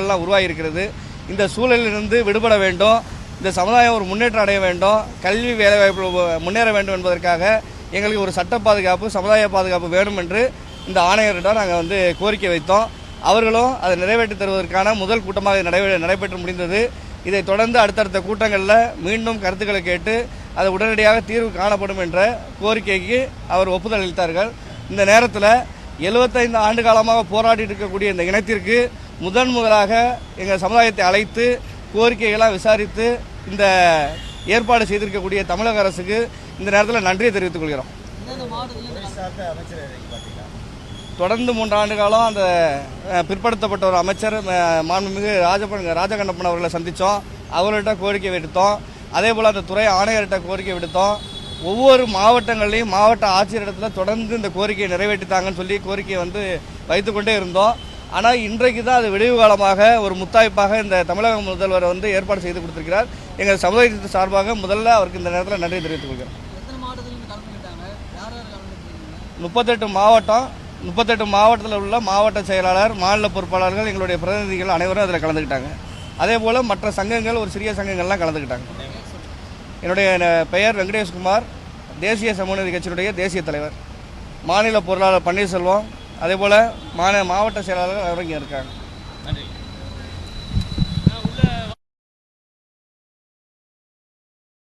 எல்லாம் உருவாகியிருக்கிறது. இந்த சூழலிலிருந்து விடுபட வேண்டும். இந்த சமுதாயம் ஒரு முன்னேற்றம் அடைய வேண்டும். கல்வி வேலைவாய்ப்பு முன்னேற வேண்டும் என்பதற்காக எங்களுக்கு ஒரு சட்ட பாதுகாப்பு சமுதாய பாதுகாப்பு வேணும் என்று இந்த ஆணையரிடம் நாங்கள் வந்து கோரிக்கை வைத்தோம். அவர்களும் அதை நிறைவேற்றி தருவதற்கான முதல் கூட்டமாக நடைபெற நடைபெற்று முடிந்தது. இதைத் தொடர்ந்து அடுத்தடுத்த கூட்டங்களில் மீண்டும் கருத்துக்களை கேட்டு அது உடனடியாக தீர்வு காணப்படும் என்ற கோரிக்கைக்கு அவர் ஒப்புதல் அளித்தார்கள். இந்த நேரத்தில் எழுபத்தைந்து ஆண்டு காலமாக போராடி இருக்கக்கூடிய இந்த இனத்திற்கு முதன் முதலாக எங்கள் சமுதாயத்தை அழைத்து கோரிக்கைகளாக விசாரித்து இந்த ஏற்பாடு செய்திருக்கக்கூடிய தமிழக அரசுக்கு இந்த நேரத்தில் நன்றியை தெரிவித்துக் கொள்கிறோம். தொடர்ந்து மூன்று ஆண்டு காலம் அந்த பிற்படுத்தப்பட்ட ஒரு அமைச்சர் மாண்புமிகு ராஜபன் ராஜகண்ணப்பன் அவர்களை சந்தித்தோம். அவர்கள்ட்ட கோரிக்கை விடுத்தோம். அதே போல் அந்த துறை ஆணையர்கிட்ட கோரிக்கை விடுத்தோம். ஒவ்வொரு மாவட்டங்கள்லையும் மாவட்ட ஆட்சியரிடத்தில் தொடர்ந்து இந்த கோரிக்கையை நிறைவேற்றித்தாங்கன்னு சொல்லி கோரிக்கையை வந்து வைத்துக்கொண்டே இருந்தோம். ஆனால் இன்றைக்கு தான் அது விடிவு காலமாக ஒரு முத்தாய்ப்பாக இந்த தமிழக முதல்வர் வந்து ஏற்பாடு செய்து கொடுத்திருக்கிறார். எங்கள் சமுதாயத்தின் சார்பாக முதல்ல அவருக்கு இந்த நேரத்தில் நன்றி தெரிவித்துக் கொள்கிறோம் முப்பத்தெட்டு மாவட்டம் முப்பத்தெட்டு மாவட்டத்தில் உள்ள மாவட்ட செயலாளர் மாநில பொறுப்பாளர்கள் எங்களுடைய பிரதிநிதிகள் அனைவரும் அதில் கலந்துக்கிட்டாங்க அதே போல் மற்ற சங்கங்கள் ஒரு சிறிய சங்கங்கள்லாம் கலந்துக்கிட்டாங்க என்னுடைய பெயர் வெங்கடேஷ்குமார் தேசிய சமூக கட்சியினுடைய தேசிய தலைவர். மாநில பொருளாளர் பன்னீர்செல்வம். அதே போல் மாநில மாவட்ட செயலாளர்கள் அவங்க இருக்காங்க நன்றி.